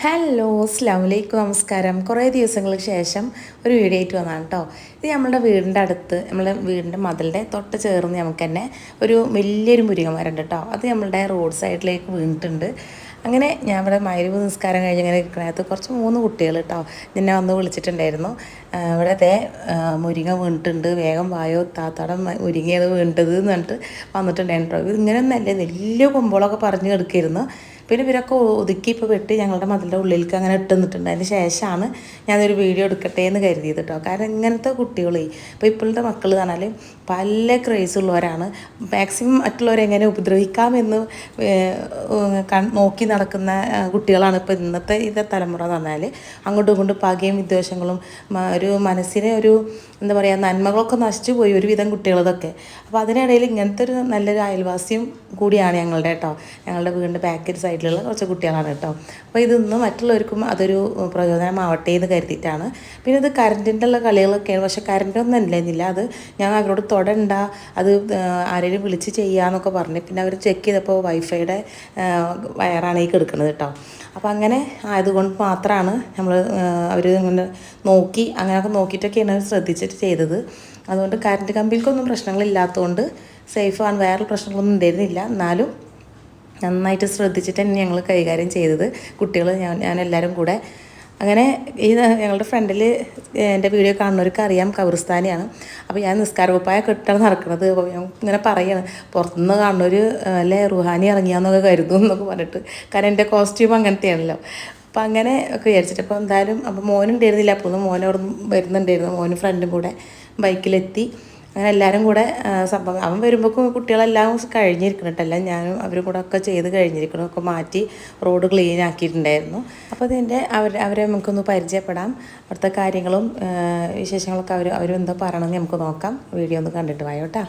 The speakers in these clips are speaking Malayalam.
ഹലോ അസ്ലാം വലൈക്കും നമസ്കാരം. കുറേ ദിവസങ്ങൾക്ക് ശേഷം ഒരു വീഡിയോ ആയിട്ട് വന്നതാണ് കേട്ടോ ഇത് നമ്മുടെ വീടിന്റെ അടുത്ത് നമ്മളെ വീടിന്റെ മതിലിന്റെ തൊട്ട് ചേർന്ന് നമുക്ക് തന്നെ ഒരു വലിയൊരു മുരിങ്ങമരമുണ്ട് കേട്ടോ അത് നമ്മളുടെ റോഡ് സൈഡിലേക്ക് വീണിട്ടുണ്ട്. അങ്ങനെ ഞാൻ ഇവിടെ മരുവ് നിസ്കാരം കഴിഞ്ഞ് ഇങ്ങനെ ഇരിക്കണത് കുറച്ച് മൂന്ന് കുട്ടികൾ കേട്ടോ നിന്നെ വന്ന് വിളിച്ചിട്ടുണ്ടായിരുന്നു. ഇവിടെ ദേ മുരിങ്ങ വീണിട്ടുണ്ട്. വേഗം വായോ താത്താടെ മുരിങ്ങയാണ് വീണ്ടത് എന്ന് പറഞ്ഞിട്ട് വന്നിട്ടുണ്ടായിരുന്നു കേട്ടോ ഇത് ഇങ്ങനെയൊന്നല്ലേ വലിയ കൊമ്പോളൊക്കെ പറഞ്ഞു കിടക്കായിരുന്നു. പിന്നെ ഇവരൊക്കെ ഒതുക്കി ഇപ്പോൾ വെട്ടി ഞങ്ങളുടെ മതിലിന്റെ ഉള്ളിലേക്ക് അങ്ങനെ ഇട്ട് നിന്നിട്ടുണ്ട് അതിന് ശേഷമാണ് ഞാനൊരു വീഡിയോ എടുക്കട്ടെ എന്ന് കരുതിയത് കേട്ടോ. കാരണം ഇങ്ങനത്തെ കുട്ടികളെ ഇപ്പോൾ ഇപ്പോഴത്തെ മക്കൾ പറഞ്ഞാൽ പല ക്രേസ് ഉള്ളവരാണ്. മാക്സിമം മറ്റുള്ളവരെ എങ്ങനെ ഉപദ്രവിക്കാമെന്ന് നോക്കി നടക്കുന്ന കുട്ടികളാണ് ഇപ്പോൾ ഇന്നത്തെ ഇത് തലമുറ എന്ന് പറഞ്ഞാൽ അങ്ങോട്ടും ഇങ്ങോട്ടും പകയും വിദ്വേഷങ്ങളും ഒരു മനസ്സിനെ ഒരു എന്താ പറയുക നന്മകളൊക്കെ നശിച്ചു പോയി ഒരുവിധം കുട്ടികളതൊക്കെ. അപ്പോൾ അതിനിടയിൽ ഇങ്ങനത്തെ ഒരു നല്ലൊരു അയൽവാസിയും കൂടിയാണ് ഞങ്ങളുടെ കേട്ടോ. ഞങ്ങളുടെ വീടിന്റെ ബാക്കിൽ സൈഡിലുള്ള കുറച്ച് കുട്ടികളാണ് കേട്ടോ. അപ്പോൾ ഇതൊന്ന് മറ്റുള്ളവർക്കും അതൊരു പ്രചോദനമാവട്ടെ എന്ന് കരുതിയിട്ടാണ്. പിന്നെ ഇത് കറണ്ടിന്റെ ഉള്ള കളികളൊക്കെയാണ്. പക്ഷേ കറണ്ടൊന്നും ഇല്ലായിരുന്നില്ല അത് ഞാൻ അവരോട് തൊടണ്ട അത് ആരെങ്കിലും വിളിച്ച് ചെയ്യാന്നൊക്കെ പറഞ്ഞു പിന്നെ അവർ ചെക്ക് ചെയ്തപ്പോൾ വൈഫൈയുടെ വയറാണ് ഈ കിടക്കുന്നത് കേട്ടോ. അപ്പോൾ അങ്ങനെ ആയതുകൊണ്ട് മാത്രമാണ് നമ്മൾ അവർ ഇങ്ങനെ നോക്കി അങ്ങനെയൊക്കെ നോക്കിയിട്ടൊക്കെയാണ് ശ്രദ്ധിച്ചിട്ട് ചെയ്തത്. അതുകൊണ്ട് കറണ്ട് കമ്പികൾക്കൊന്നും പ്രശ്നങ്ങളില്ലാത്തതുകൊണ്ട് സേഫ് സേഫാണ് വേറെ പ്രശ്നങ്ങളൊന്നും ഉണ്ടായിരുന്നില്ല. എന്നാലും നന്നായിട്ട് ശ്രദ്ധിച്ചിട്ട് തന്നെ ഞങ്ങൾ കൈകാര്യം ചെയ്തത്. കുട്ടികൾ ഞാൻ ഞാൻ എല്ലാവരും കൂടെ. അങ്ങനെ ഈ ഞങ്ങളുടെ ഫ്രണ്ടിൽ എന്റെ വീഡിയോ കാണുന്നവർക്ക് അറിയാം കബറിസ്ഥാനിയാണ് അപ്പോൾ ഞാൻ നിസ്കാരവുപ്പായ കെട്ടാണ് നടക്കുന്നത് അപ്പോൾ ഞാൻ ഇങ്ങനെ പറയാണ് പുറത്തുനിന്ന് കാണുന്നൊരു അല്ലേ റുഹാനി ഇറങ്ങിയാന്നൊക്കെ കരുതും എന്നൊക്കെ പറഞ്ഞിട്ട്. കാരണം എന്റെ കോസ്റ്റ്യൂം അങ്ങനത്തെയാണല്ലോ. അപ്പം അങ്ങനെ ഒക്കെ വിചാരിച്ചിട്ട് അപ്പോൾ എന്തായാലും അപ്പോൾ മോനുണ്ടായിരുന്നില്ല. അപ്പോൾ മോൻ അവിടെ വരുന്നുണ്ടായിരുന്നു. മോനും ഫ്രണ്ടും കൂടെ ബൈക്കിലെത്തി. അങ്ങനെ എല്ലാവരും കൂടെ സംഭവം അവൻ വരുമ്പോഴേക്കും കുട്ടികളെല്ലാം കഴിഞ്ഞിരിക്കണം കേട്ടോ എല്ലാം ഞാനും അവരും കൂടെ ഒക്കെ ചെയ്ത് കഴിഞ്ഞിരിക്കണം. ഒക്കെ മാറ്റി റോഡ് ക്ലീൻ ആക്കിയിട്ടുണ്ടായിരുന്നു. അപ്പോൾ ഇതിന്റെ അവർ അവരെ നമുക്കൊന്ന് പരിചയപ്പെടാം. അവിടുത്തെ കാര്യങ്ങളും വിശേഷങ്ങളൊക്കെ അവർ അവരെന്താ പറയണമെന്ന് നമുക്ക് നോക്കാം. വീഡിയോ ഒന്ന് കണ്ടിട്ട് വായോട്ടാ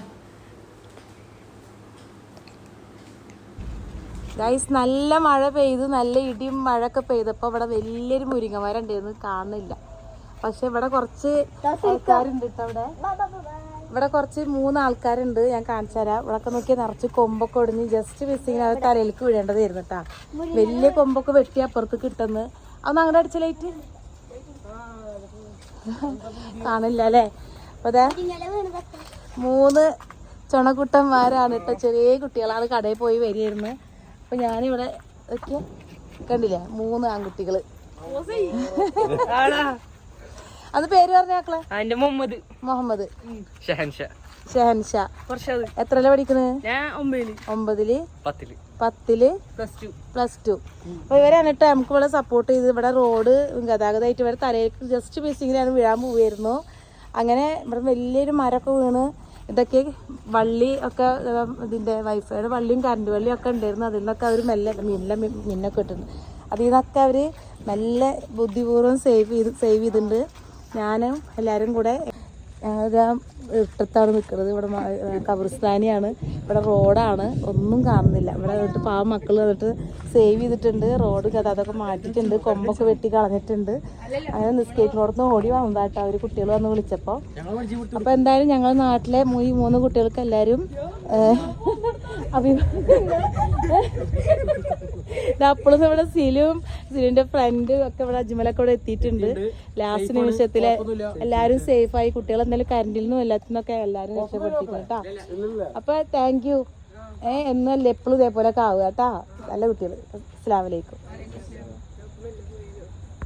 ഗൈസ് നല്ല മഴ പെയ്തു. നല്ല ഇടിയും മഴയൊക്കെ പെയ്തപ്പോൾ ഇവിടെ വലിയൊരു മുരിങ്ങമരം ഉണ്ടായിരുന്നു. കാണുന്നില്ല. പക്ഷെ ഇവിടെ കുറച്ച് ആൾക്കാരുണ്ട് കേട്ടോ അവിടെ. ഇവിടെ കുറച്ച് മൂന്ന് ആൾക്കാരുണ്ട് ഞാൻ കാണിച്ചു തരാം. ഇവിടെ നോക്കി നിറച്ച് കൊമ്പൊക്കെ ഒടിഞ്ഞ് ജസ്റ്റ് മിസ്സിങ്ങനെ അവർ തലയിലേക്ക് വീഴേണ്ടതായിരുന്നു കേട്ടാ വലിയ കൊമ്പൊക്കെ വെട്ടി അപ്പുറത്ത് കിട്ടുന്നു. അതൊന്ന് അങ്ങോട്ട് അടിച്ച ലൈറ്റ് കാണില്ല അല്ലേ? അപ്പൊ ദേ മൂന്ന് ചുണക്കുട്ടന്മാരാണ് കേട്ടോ ചെറിയ കുട്ടികളാണ് കടയിൽ പോയി വരികയായിരുന്നു. അപ്പൊ ഞാനിവിടെ ഒക്കെ കണ്ടില്ലേ? മൂന്ന് ആൺകുട്ടികൾ. അത് പേര് പറഞ്ഞാക്കളെ അതിന്റെ മുഹമ്മദ്. മുഹമ്മദ്. ഷഹൻഷാ. ഷെഹൻഷാ. വർഷത് എത്രയില പഠിക്കുന്നത് ഒമ്പതിൽ. ഒമ്പതിൽ? പത്തിൽ. പത്തിൽ? Plus two. Plus two. അപ്പൊ ഇവരാണ് കേട്ടോ നമുക്ക് ഇവിടെ സപ്പോർട്ട് ചെയ്ത് ഇവിടെ റോഡ് ഗതാഗതമായിട്ട് ഇവരെ തലയിലേക്ക് ജസ്റ്റ് മിസ്സിങ്ങിനാണ് വീഴാൻ പോവായിരുന്നു. അങ്ങനെ ഇവിടെ വലിയൊരു മരമൊക്കെ വീണ് ഇതൊക്കെ വള്ളി ഒക്കെ ഇതിന്റെ വൈഫൈയുടെ വള്ളിയും കറണ്ട് വള്ളിയും ഒക്കെ ഉണ്ടായിരുന്നു. അതിൽ നിന്നൊക്കെ അവർ മെല്ലെ മില്ല മിന്നൊക്കെ കിട്ടുന്നു അതിൽ നിന്നൊക്കെ അവർ മെല്ലെ ബുദ്ധിപൂർവം സേവ് ചെയ്ത് സേവ് ചെയ്തിട്ടുണ്ട്. ഞാനും എല്ലാവരും കൂടെ ഞങ്ങളിതാ ഇട്ടത്താണ് നിൽക്കുന്നത് ഇവിടെ കബർസ്ഥാനിയാണ്. ഇവിടെ റോഡാണ്. ഒന്നും കാണുന്നില്ല. ഇവിടെ വന്നിട്ട് പാവ മക്കൾ വന്നിട്ട് സേവ് ചെയ്തിട്ടുണ്ട്. റോഡ് കഥ അതൊക്കെ മാറ്റിയിട്ടുണ്ട്. കൊമ്പൊക്കെ വെട്ടി കളഞ്ഞിട്ടുണ്ട്. അങ്ങനെ നിസ്കരിക്കുന്നോടത്ത് ഓടി വന്നതാട്ടോ അവർ കുട്ടികൾ വന്ന് വിളിച്ചപ്പോൾ അപ്പോൾ എന്തായാലും ഞങ്ങൾ നാട്ടിലെ മൂന്ന് ഈ മൂന്ന് കുട്ടികൾക്ക് എല്ലാവരും അഭിമാനം അപ്പോഴും ഇവിടെ സിലും സിലിന്റെ ഫ്രണ്ടും ഒക്കെ ഇവിടെ അജ്മലൊക്കെ ഇവിടെ എത്തിയിട്ടുണ്ട്. ലാസ്റ്റ് നിമിഷത്തിലെ എല്ലാവരും സേഫായി കുട്ടികളെ എന്തായാലും കറണ്ടിൽ നിന്നും എല്ലാത്തിൽ നിന്നൊക്കെ എല്ലാവരും രക്ഷപ്പെടുത്തിയിട്ടുണ്ട് കേട്ടോ. അപ്പൊ താങ്ക് യു ഏഹ് എന്നല്ല എപ്പോഴും ഇതേപോലെ ഒക്കെ ആവുക കേട്ടാ. നല്ല കുട്ടികൾ അസ്സലാമലൈക്കും